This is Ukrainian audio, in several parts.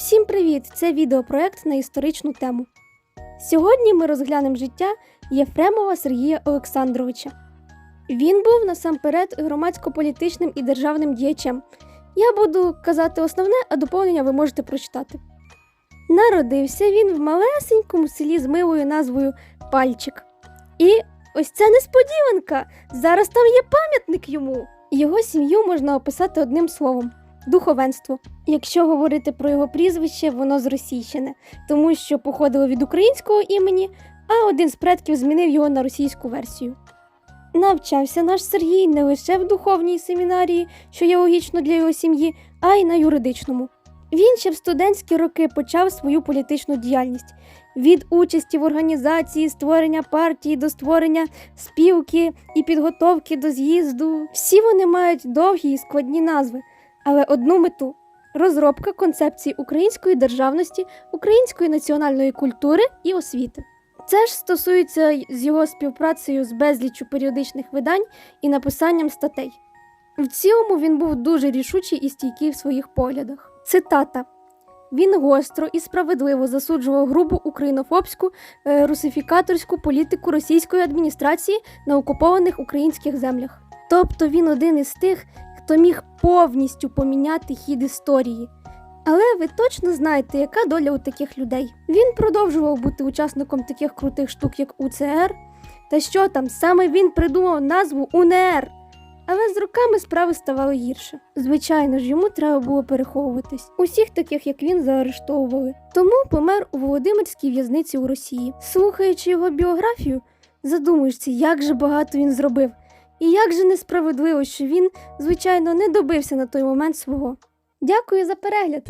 Всім привіт! Це відеопроект на історичну тему. Сьогодні ми розглянемо життя Єфремова Сергія Олександровича. Він був насамперед громадсько-політичним і державним діячем. Я буду казати основне, а доповнення ви можете прочитати. Народився він в малесенькому селі з милою назвою Пальчик. І ось це несподіванка! Зараз там є пам'ятник йому. Його сім'ю можна описати одним словом духовенство. Якщо говорити про його прізвище, воно зросійщене, тому що походило від українського імені, а один з предків змінив його на російську версію. Навчався наш Сергій не лише в духовній семінарії, що є логічно для його сім'ї, а й на юридичному. Він ще в студентські роки почав свою політичну діяльність від участі в організації створення партії до створення спілки і підготовки до з'їзду. Всі вони мають довгі і складні назви, але одну мету розробка концепції української державності, української національної культури і освіти. Це ж стосується з його співпрацею з безліччю періодичних видань і написанням статей. В цілому він був дуже рішучий і стійкий в своїх поглядах. Цитата. Він гостро і справедливо засуджував грубу українофобську е, русифікаторську політику російської адміністрації на окупованих українських землях. Тобто він один із тих, хто міг повністю поміняти хід історії. Але ви точно знаєте, яка доля у таких людей. Він продовжував бути учасником таких крутих штук, як УЦР. Та що там, саме він придумав назву УНР. Але з роками справи ставали гірше. Звичайно ж, йому треба було переховуватись. Усіх таких, як він, заарештовували. Тому помер у Володимирській в'язниці у Росії. Слухаючи його біографію, задумуєшся, як же багато він зробив, і як же несправедливо, що він, звичайно, не добився на той момент свого. Дякую за перегляд.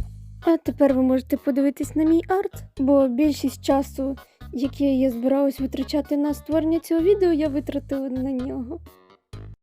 А тепер ви можете подивитись на мій арт, бо більшість часу, який я збиралась витрачати на створення цього відео, я витратила на нього.